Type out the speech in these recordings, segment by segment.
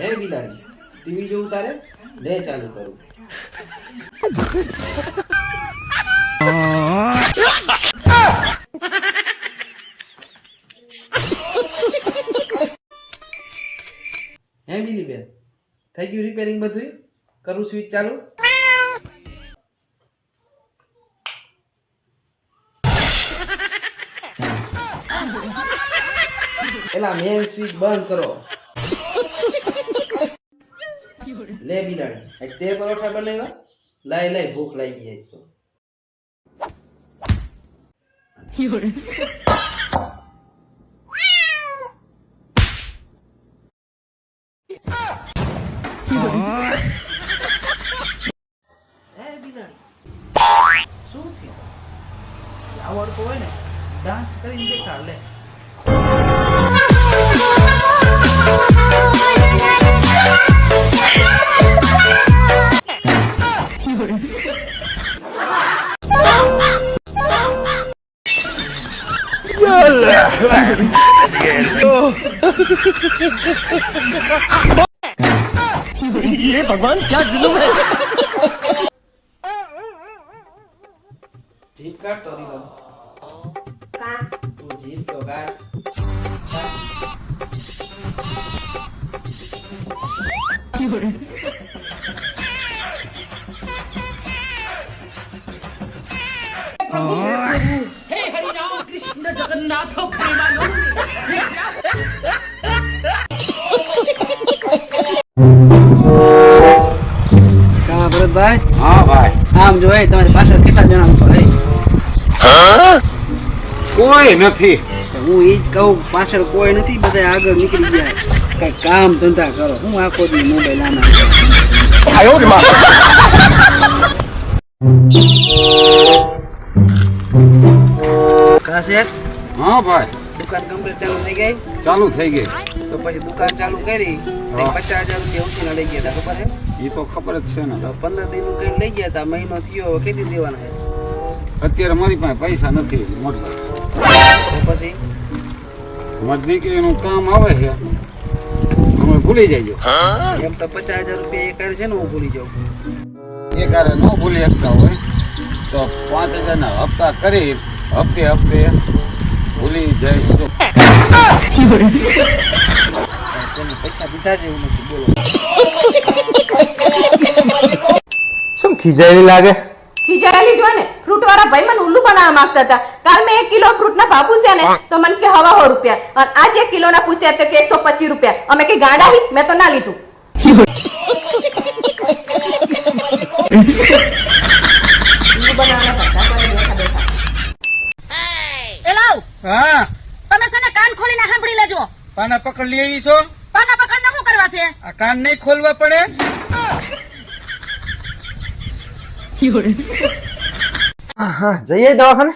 હે બિલાડી ટીવી જોવું તારે? લે ચાલુ કરું. હે બીલી બેન થઈ ગયું રિપેરિંગ બધું કરું સ્વિચ ચાલુ? એલા મેન સ્વિચ બંધ કરો. લે બિલાડી. તે પરોઠા બનાવ્યા. લાય લાય, ભૂખ લાગી આજ તો. શું થયું? આવડતું હોય ને, ડાન્સ કરીને દેખાડ, લે. ये भगवान क्या जुलूम है? जीप काट तोरी लो। का तू जीप तो काट। हे हरि राम कृष्ण जगन्नाथ प्रेमानंद। ભરતભાઈ હા ભાઈ. આમ જોઈ તમારી પાછળ કેટલા જણા ઊભા કોઈ નથી. તો હું એ જ કહું પાછળ કોઈ નથી બધા આગળ નીકળી ગયા. કઈ કામ ધંધા કરો. હું આખો દી મોબાઈલ આના કાશેર હા ભાઈ. દુકાન કમ્પ્લીટ ચાલુ થઈ ગઈ? ચાલુ થઈ ગઈ. તો પછી દુકાન ચાલુ કરી. પચાસ હજાર રૂપિયા ઉછીના લઈ ગયા હતા ખબર એ તો ખબર જ છે ને. પંદર દિનનું કઈ લઈ ગયા હતા મહિનો થયો કેટલી દેવાના છે? અત્યારે મારી પાસે પૈસા નથી મોટલા પછી? મારી દીકરીનું કામ આવે છે. અમે ભૂલી જઈજો એમ તો પચાસ હજાર રૂપિયા એ કરે છે ને હું ભૂલી જાઉં. એ કારે ન ભૂલી શકતા હોય. તો પાંચ હજારના હપ્તા કરી હપ્તે હપ્તે ભૂલી જઈશું. તેને પૈસા દીધા જ એવું નથી બોલો શું ખીજાયેલી લાગે? ખીજાયેલી જો ને ફ્રૂટ વાળા ભાઈ મને ઉલ્લુ બનાવવા માંગતા હતા. કાલ મેં એક કિલો ફ્રૂટ ના ભાવ પૂછ્યા ને, તો મને કે હવા હો રૂપિયા. અને આજે એક કિલો ના પૂછ્યા તો કે એકસો પચીસ રૂપિયા. અમે કે ગાંડા મેં તો ના લીધું ઉલ્લુ બનાવવાના ધંધા કરે બેઠા બેઠા. એલાવ હા તમે છે ને કાન ખોલીને સાંભળી લેજો પાના પકડ લઈ આવી છો પાના પકડને શું કરવા છે? આ કાન નહીં ખોલવા પડે. હા જઈએ દવાખાને?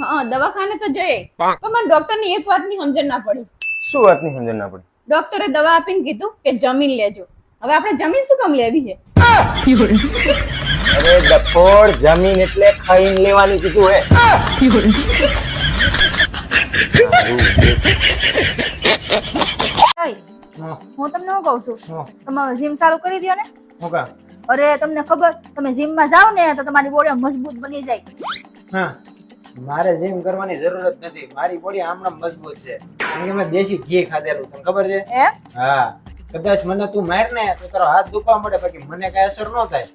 હા દવાખાને તો જઈએ. પણ મને ડોક્ટરની એક વાતની સમજણ ના પડી. શું વાતની સમજણ ના પડી? ડોક્ટરે દવા આપીને કીધું કે જમીન લેજો. હવે આપણે જમીન શું કામ લેવી છે? અરે ડફોડ જમીન એટલે ખાઈને લેવાની કીધું હે. હા, હું તમને શું કહું છું. તમે જીમ ચાલુ કરી દો ને. અરે તમને ખબર તમે જીમમાં જાઓ ને તો તમારી બોડી મજબૂત બની જાય. હા. મારે જીમ કરવાની જરૂરત નથી. મારી બોડી આમણામ મજબૂત છે. કારણ કે મેં દેશી ઘી ખાધેલું. તને ખબર છે? હા. કદાચ મને તું માર ને તો તારો હાથ દુખવા મળે બાકી મને કઈ અસર ન થાય.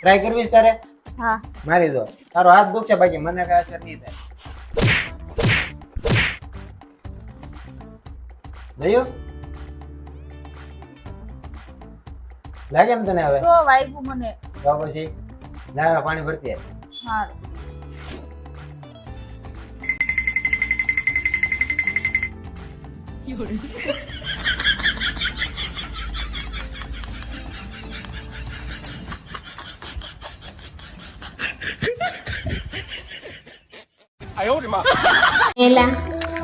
ટ્રાય કરવી છે તારે? હા. મારી દો. તારો હાથ દુખશે બાકી મને કઈ અસર નહીં થાય. જોયું? લાગે ને તને હવે? તો વાગ્યું મને. તો પછી લાવા પાણી ભરતી. સારું એલા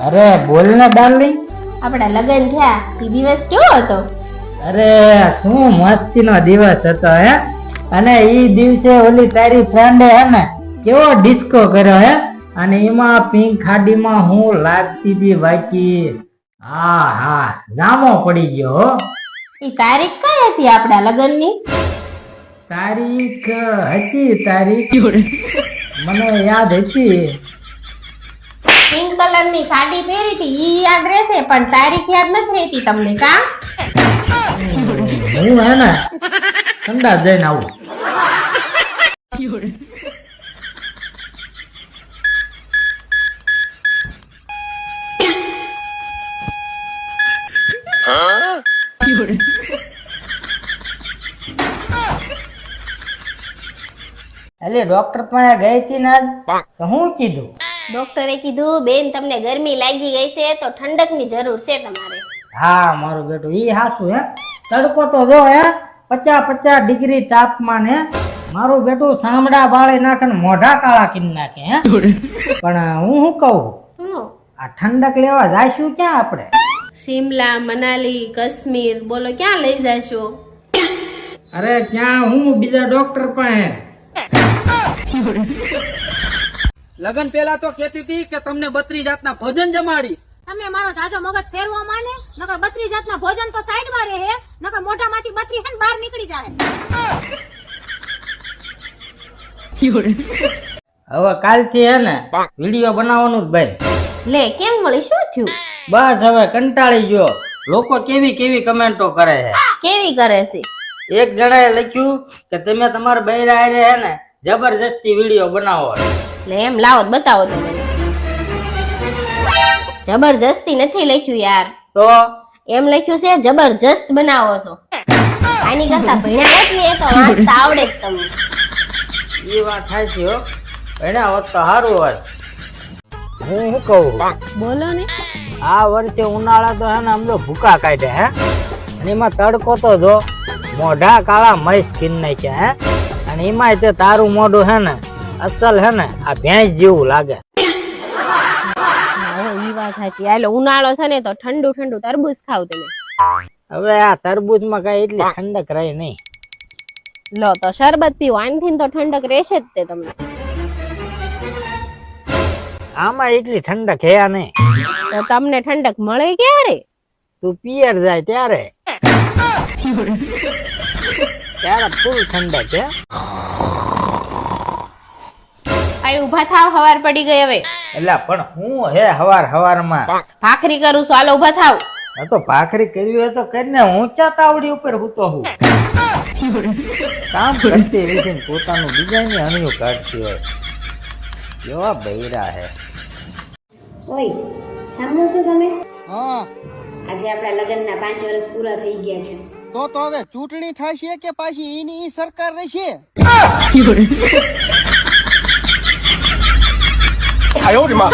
અરે બોલ ને ડાર્લિંગ. આપણા લગન થયા. એ દિવસ કેવો હતો? અરે શું મસ્તી નો દિવસ હતો હે? અને ઈ દિવસે ઓલી તારી ફ્રેન્ડે હે ને કેવો ડિસ્કો કર્યો હે? અને એમાં પિંક ખાડીમાં હું લાગતી હતી બાકી હા હા જામો પડી ગયો ઈ તારીખ કઈ હતી આપણા લગ્નની? તારીખ હતી તારીખ. મને યાદ હતી. પિંક કલરની સાડી પહેરી હતી ઈ યાદ રહેશે પણ તારીખ યાદ નથી રહેતી તમને કા? હું હે ને ઠંડા જઈને આવું એટલે ડોક્ટર પાસે ગઈ હતી ને? તો હું કીધું ડોક્ટરે કીધું બેન તમને ગરમી લાગી ગઈ છે તો ઠંડકની જરૂર છે તમારે હા મારું બેટું ઈ હાસું હે તડકો તો જો હે પચાસ પચાસ ડિગ્રી તાપમાન હે. મારું બેટું સામડા બાળી નાખે ને મોઢા કાળા કરી નાખે હે. પણ હું શું કહું? આ ઠંડક લેવા જાશું ક્યાં આપણે? શિમલા મનાલી કાશ્મીર બોલો ક્યાં લઈ જાશો? અરે ક્યાં હું? બીજા ડોક્ટર પાસે. લગન પેલા તો કેતી હતી કે તમને બત્રી જાતના ભોજન જમાડીશ. તમે મારો જાજો મગજ ફેરવો માને? નકર બત્રી જાતના ભોજન તો સાઈડમાં રહે નકર મોઢામાંથી બત્રી હે બહાર નીકળી જાય. હવે કાલથી હે ને વીડિયો બનાવવાનું જ ભાઈ. લે કેમ વળી? શું થયું? બસ હવે કંટાળી ગયો. લોકો કેવી કેવી કમેન્ટો કરે છે? કેવી કરે છે? એક જણાએ લખ્યું કે તમે તમારા બૈરા આરે હે ને જબરજસ્તી વીડિયો બનાવો. લે એમ લાવો બતાવો તો મને. જબરજસ્તી નથી લખ્યું યાર. તો? એમ લખ્યું છે જબરજસ્ત બનાવો છો. આની કરતા ભણ્યા હોત ને એ તો વાંચતા આવડે જ તમને. એ વાત થાય છે ભણ્યા હોત તો સારું હોત હું શું કહું? બોલો ને. આ વર્ષે ઉનાળા તો હે ને આમ ભૂકા કાઢે હે. અને એમાં તડકો તો જો મોઢા કાળા મય સ્કિન નાખ્યા હે. અને એમાંય તે તારું મોઢું હે ને અસલ હે ને આ ભેંસ જેવું લાગે. હા ઈ વાત સાચી. ઉનાળો છે ને તો ઠંડુ ઠંડુ તરબૂચ ખાવ તમે. હવે આ તરબૂચમાં કઈ એટલી ઠંડક રહે નહીં. લો તો શરબત પીવો. આનથી તો ઠંડક રહેશે જ તે તમને. આમાં એટલી ઠંડક હે નહીં. તો તમને ઠંડક મળે ક્યારે? તું પિયર જાય ત્યારે. ત્યારે ફૂલ ઠંડક હે. આ ઊભા થાવ હવાર પડી ગઈ હવે. એટલે પણ હું હે હવાર હવારમાં? ભાખરી કરું છું હાલો ઊભા થાવ. આ તો ભાખરી કરવી હોય તો કરીને હું ચા તાવડી ઉપર હૂતો હું કામ કરતી રહી છે ને પોતાનું બીજાની અણિયું કાઢતી હોય. કેવા બૈરા હે. ઓય સાંભળો છો તમે? હા. આજે આપણા લગ્નના પાંચ વર્ષ પૂરા થઈ ગયા છે. તો તો હવે ચૂંટણી થશે કે પાછી એની સરકાર રહેશે? 哎呦我的妈！